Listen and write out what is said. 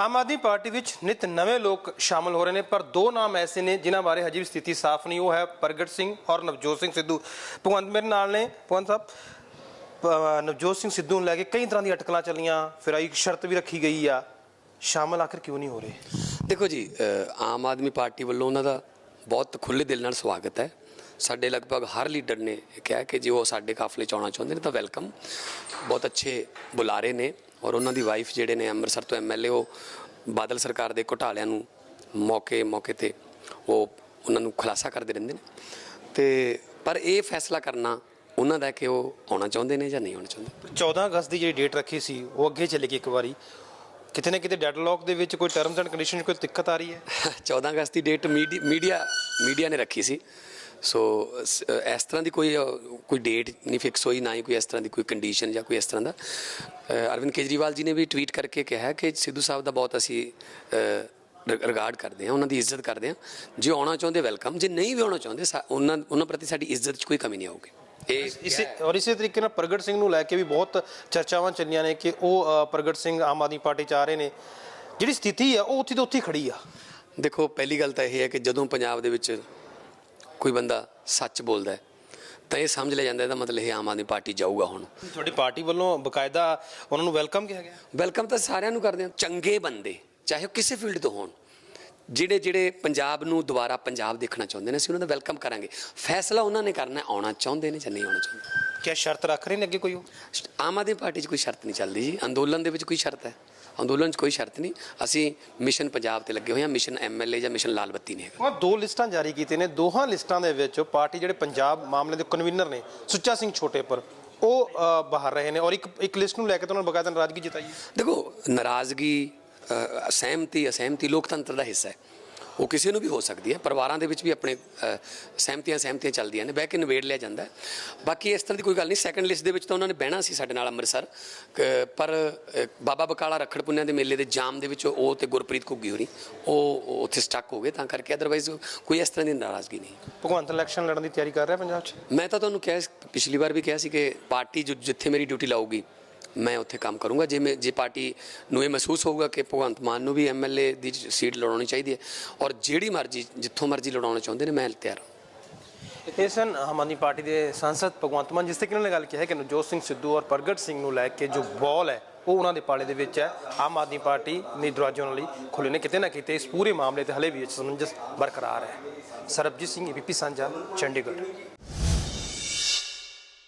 Aam Aadmi party ਵਿੱਚ ਨਿਤ ਨਵੇਂ ਲੋਕ ਸ਼ਾਮਲ ਹੋ ਰਹੇ ਨੇ, ਪਰ ਦੋ ਨਾਮ ਐਸੇ ਨੇ ਜਿਨ੍ਹਾਂ ਬਾਰੇ ਹਜੇ ਵੀ ਸਥਿਤੀ ਸਾਫ਼ ਨਹੀਂ। ਉਹ ਹੈ ਪ੍ਰਗਟ ਸਿੰਘ ਔਰ ਨਵਜੋਤ ਸਿੰਘ ਸਿੱਧੂ। ਭਗਵੰਤ ਮੇਰੇ ਨਾਲ ਨੇ। ਭਗਵੰਤ ਸਾਹਿਬ ਨਵਜੋਤ ਸਿੰਘ ਸਿੱਧੂ ਨੂੰ ਲੈ ਕੇ ਕਈ ਤਰ੍ਹਾਂ ਦੀਆਂ ਅਟਕਲਾਂ ਚੱਲੀਆਂ, ਫਿਰ ਇੱਕ ਸ਼ਰਤ ਵੀ ਰੱਖੀ ਗਈ ਆ, ਸ਼ਾਮਲ ਆਖਰ ਕਿਉਂ ਨਹੀਂ ਹੋ ਰਹੇ? ਦੇਖੋ ਜੀ ਆਮ ਆਦਮੀ ਪਾਰਟੀ ਵੱਲੋਂ ਉਹਨਾਂ ਦਾ ਬਹੁਤ ਖੁੱਲੇ ਦਿਲ ਨਾਲ ਸਵਾਗਤ ਹੈ। ਸਾਡੇ ਲਗਭਗ ਹਰ ਲੀਡਰ ਨੇ ਕਿਹਾ ਕਿ ਜੇ ਉਹ ਸਾਡੇ ਕਾਫਲੇ ਚ ਆਉਣਾ ਚਾਹੁੰਦੇ ਨੇ ਤਾਂ ਵੈਲਕਮ। ਬਹੁਤ ਅੱਛੇ ਬੁਲਾਰੇ ਨੇ। ਔਰ ਉਹਨਾਂ ਦੀ ਵਾਈਫ ਜਿਹੜੇ ਨੇ ਅੰਮ੍ਰਿਤਸਰ ਤੋਂ ਐਮਐਲਏ ਉਹ ਬਾਦਲ ਸਰਕਾਰ ਦੇ ਘੁਟਾਲਿਆਂ ਨੂੰ ਮੌਕੇ ਮੌਕੇ ਤੇ ਉਹ ਉਹਨਾਂ ਨੂੰ ਖੁਲਾਸਾ ਕਰਦੇ ਰਹਿੰਦੇ ਨੇ। ਤੇ ਪਰ ਇਹ ਫੈਸਲਾ ਕਰਨਾ ਉਹਨਾਂ ਦਾ ਕਿ ਉਹ ਆਉਣਾ ਚਾਹੁੰਦੇ ਨੇ ਜਾਂ ਨਹੀਂ ਆਉਣਾ ਚਾਹੁੰਦੇ? 14 ਅਗਸਤ ਦੀ ਜਿਹੜੀ ਡੇਟ ਰੱਖੀ ਸੀ ਉਹ ਅੱਗੇ ਚਲੇ ਗਈ ਇੱਕ ਵਾਰੀ। ਕਿਤੇ ਨਾ ਕਿਤੇ ਡੈਡਲੌਕ ਦੇ ਵਿੱਚ ਕੋਈ ਟਰਮਸ ਐਂਡ ਕੰਡੀਸ਼ਨ ਕੋਈ ਦਿੱਕਤ ਆ ਰਹੀ ਹੈ? 14 ਅਗਸਤ ਦੀ ਡੇਟ ਮੀਡੀ- ਮੀਡੀਆ ਮੀਡੀਆ ਨੇ ਰੱਖੀ ਸੀ। ਸੋ ਇਸ ਤਰ੍ਹਾਂ ਦੀ ਕੋਈ ਕੋਈ ਡੇਟ ਨਹੀਂ ਫਿਕਸ ਹੋਈ ਨਾ ਹੀ ਕੋਈ ਇਸ ਤਰ੍ਹਾਂ ਦੀ ਕੋਈ ਕੰਡੀਸ਼ਨ ਜਾਂ ਕੋਈ ਇਸ ਤਰ੍ਹਾਂ ਦਾ। ਅਰਵਿੰਦ ਕੇਜਰੀਵਾਲ ਜੀ ਨੇ ਵੀ ਟਵੀਟ ਕਰਕੇ ਕਿਹਾ ਕਿ ਸਿੱਧੂ ਸਾਹਿਬ ਦਾ ਬਹੁਤ ਅਸੀਂ ਰਿਗਾਰਡ ਕਰਦੇ ਹਾਂ ਉਹਨਾਂ ਦੀ ਇੱਜ਼ਤ ਕਰਦੇ ਹਾਂ। ਜੇ ਆਉਣਾ ਚਾਹੁੰਦੇ ਵੈਲਕਮ ਜੇ ਨਹੀਂ ਵੀ ਆਉਣਾ ਚਾਹੁੰਦੇ ਉਹਨਾਂ ਉਹਨਾਂ ਪ੍ਰਤੀ ਸਾਡੀ ਇੱਜ਼ਤ 'ਚ ਕੋਈ ਕਮੀ ਨਹੀਂ ਆਊਗੀ। ਇਹ ਇਸੇ ਔਰ ਇਸੇ ਤਰੀਕੇ ਨਾਲ ਪ੍ਰਗਟ ਸਿੰਘ ਨੂੰ ਲੈ ਕੇ ਵੀ ਬਹੁਤ ਚਰਚਾਵਾਂ ਚੱਲੀਆਂ ਨੇ ਕਿ ਉਹ ਪ੍ਰਗਟ ਸਿੰਘ ਆਮ ਆਦਮੀ ਪਾਰਟੀ ਚ ਆ ਰਹੇ ਨੇ। ਜਿਹੜੀ ਸਥਿਤੀ ਆ ਉਹ ਉੱਥੇ ਦੀ ਉੱਥੇ ਖੜੀ ਆ। ਦੇਖੋ ਪਹਿਲੀ ਗੱਲ ਤਾਂ ਇਹ ਹੈ ਕਿ ਜਦੋਂ ਪੰਜਾਬ ਦੇ ਵਿੱਚ ਕੋਈ ਬੰਦਾ ਸੱਚ ਬੋਲਦਾ ਹੈ ਤਾਂ ਇਹ ਸਮਝ ਲਿਆ ਜਾਂਦਾ ਇਹਦਾ ਮਤਲਬ ਇਹ ਆਮ ਆਦਮੀ ਪਾਰਟੀ ਜਾਊਗਾ ਹੁਣ। ਤੁਹਾਡੀ ਪਾਰਟੀ ਵੱਲੋਂ ਬਕਾਇਦਾ ਉਹਨਾਂ ਨੂੰ ਵੈਲਕਮ ਕਿਹਾ ਗਿਆ? ਵੈਲਕਮ ਤਾਂ ਸਾਰਿਆਂ ਨੂੰ ਕਰਦੇ ਹਾਂ ਚੰਗੇ ਬੰਦੇ ਚਾਹੇ ਉਹ ਕਿਸੇ ਫੀਲਡ ਤੋਂ ਹੋਣ। ਜਿਹੜੇ ਜਿਹੜੇ ਪੰਜਾਬ ਨੂੰ ਦੁਬਾਰਾ ਪੰਜਾਬ ਦੇਖਣਾ ਚਾਹੁੰਦੇ ਨੇ ਅਸੀਂ ਉਹਨਾਂ ਦਾ ਵੈਲਕਮ ਕਰਾਂਗੇ। ਫੈਸਲਾ ਉਹਨਾਂ ਨੇ ਕਰਨਾ ਆਉਣਾ ਚਾਹੁੰਦੇ ਨੇ ਜਾਂ ਨਹੀਂ ਆਉਣਾ ਚਾਹੁੰਦੇ। ਕਿਆ ਸ਼ਰਤ ਰੱਖ ਰਹੇ ਨੇ ਅੱਗੇ ਕੋਈ ਉਹ? ਆਮ ਆਦਮੀ ਪਾਰਟੀ 'ਚ ਕੋਈ ਸ਼ਰਤ ਨਹੀਂ ਚੱਲਦੀ ਜੀ। ਅੰਦੋਲਨ ਦੇ ਵਿੱਚ ਕੋਈ ਸ਼ਰਤ ਹੈ। ਅੰਦੋਲਨ 'ਚ ਕੋਈ ਸ਼ਰਤ ਨਹੀਂ। ਅਸੀਂ ਮਿਸ਼ਨ ਪੰਜਾਬ ਤੇ ਲੱਗੇ ਹੋਏ ਹਾਂ ਮਿਸ਼ਨ ਐਮਐਲਏ ਜਾਂ ਮਿਸ਼ਨ ਲਾਲ ਬੱਤੀ ਨਹੀਂ ਹੈਗਾ। ਉਹ ਦੋ ਲਿਸਟਾਂ ਜਾਰੀ ਕੀਤੀਆਂ ਨੇ। ਦੋਹਾਂ ਲਿਸਟਾਂ ਦੇ ਵਿੱਚ ਪਾਰਟੀ ਜਿਹੜੇ ਪੰਜਾਬ ਮਾਮਲੇ ਦੇ ਕਨਵੀਨਰ ਨੇ ਸੁੱਚਾ ਸਿੰਘ ਛੋਟੇਪੁਰ ਉਹ ਬਾਹਰ ਰਹੇ ਨੇ। ਔਰ ਇੱਕ ਇੱਕ ਲਿਸਟ ਨੂੰ ਲੈ ਕੇ ਤਾਂ ਉਹਨਾਂ ਨੇ ਬਕਾਇਦਾ ਨਾਰਾਜ਼ਗੀ ਜਤਾਈ ਦੇਖੋ ਨਾਰਾਜ਼ਗੀ ਅਸਹਿਮਤੀ ਅਸਹਿਮਤੀ ਲੋਕਤੰਤਰ ਦਾ ਹਿੱਸਾ ਹੈ। ਉਹ ਕਿਸੇ ਨੂੰ ਵੀ ਹੋ ਸਕਦੀ ਹੈ। ਪਰਿਵਾਰਾਂ ਦੇ ਵਿੱਚ ਵੀ ਆਪਣੇ ਸਹਿਮਤੀਆਂ ਸਹਿਮਤੀਆਂ ਚੱਲਦੀਆਂ ਨੇ ਬਹਿ ਕੇ ਨਿਬੇੜ ਲਿਆ ਜਾਂਦਾ ਬਾਕੀ ਇਸ ਤਰ੍ਹਾਂ ਦੀ ਕੋਈ ਗੱਲ ਨਹੀਂ ਸੈਕੰਡ ਲਿਸਟ ਦੇ ਵਿੱਚ ਤਾਂ ਉਹਨਾਂ ਨੇ ਬਹਿਣਾ ਸੀ ਸਾਡੇ ਨਾਲ ਅੰਮ੍ਰਿਤਸਰ। ਪਰ ਬਾਬਾ ਬਕਾਲਾ ਰੱਖੜ ਪੁੰਨਿਆ ਦੇ ਮੇਲੇ ਦੇ ਜਾਮ ਦੇ ਵਿੱਚ ਉਹ ਤੇ ਗੁਰਪ੍ਰੀਤ ਘੁੱਗੀ ਹੋਣੀ ਉਹ ਉੱਥੇ ਸਟਕ ਹੋ ਗਏ ਤਾਂ ਕਰਕੇ ਅਦਰਵਾਈਜ਼ ਕੋਈ ਇਸ ਤਰ੍ਹਾਂ ਦੀ ਨਾਰਾਜ਼ਗੀ ਨਹੀਂ। ਭਗਵੰਤ ਇਲੈਕਸ਼ਨ ਲੜਨ ਦੀ ਤਿਆਰੀ ਕਰ ਰਿਹਾ ਪੰਜਾਬ 'ਚ? ਮੈਂ ਤਾਂ ਤੁਹਾਨੂੰ ਕਿਹਾ ਪਿਛਲੀ ਵਾਰ ਵੀ ਕਿਹਾ ਸੀ ਕਿ ਪਾਰਟੀ ਜੋ ਜਿੱਥੇ ਮੇਰੀ ਡਿਊਟੀ ਲਾਊਗੀ ਮੈਂ ਉੱਥੇ ਕੰਮ ਕਰੂੰਗਾ ਜੇ ਮੈਂ ਜੇ ਪਾਰਟੀ ਨੂੰ ਇਹ ਮਹਿਸੂਸ ਹੋਊਗਾ ਕਿ ਭਗਵੰਤ ਮਾਨ ਨੂੰ ਵੀ ਐਮਐਲਏ ਦੀ ਸੀਟ ਲੜਾਉਣੀ ਚਾਹੀਦੀ ਹੈ ਔਰ ਜਿਹੜੀ ਮਰਜ਼ੀ ਜਿੱਥੋਂ ਮਰਜ਼ੀ ਲੜਾਉਣਾ ਚਾਹੁੰਦੇ ਨੇ ਮੈਂ ਤਿਆਰ ਹਾਂ ਇਹ ਸਨ ਆਮ ਆਦਮੀ ਪਾਰਟੀ ਦੇ ਸੰਸਦ ਭਗਵੰਤ ਮਾਨ ਜਿਸ ਤਰੀਕੇ ਕਿਹਨਾਂ ਨੇ ਗੱਲ ਕੀਤੀ ਹੈ ਕਿ ਨਵਜੋਤ ਸਿੰਘ ਸਿੱਧੂ ਔਰ ਪ੍ਰਗਟ ਸਿੰਘ ਨੂੰ ਲੈ ਕੇ ਜੋ ਬੋਲ ਹੈ ਉਹ ਉਹਨਾਂ ਦੇ ਪਾਲੇ ਦੇ ਵਿੱਚ ਹੈ ਆਮ ਆਦਮੀ ਪਾਰਟੀ ਨੇ ਦਰਵਾਜ਼ੇ ਉਹਨਾਂ ਲਈ ਖੁੱਲੇ ਨੇ ਕਿਤੇ ਨਾ ਕਿਤੇ ਇਸ ਪੂਰੇ ਮਾਮਲੇ ਤੇ ਹਲੇ ਵੀ ਸਮੰਜਸ ਬਰਕਰਾਰ ਹੈ ਸਰਬਜੀਤ ਸਿੰਘ ਏਬੀਪੀ ਸਾਂਝਾ ਚੰਡੀਗੜ੍ਹ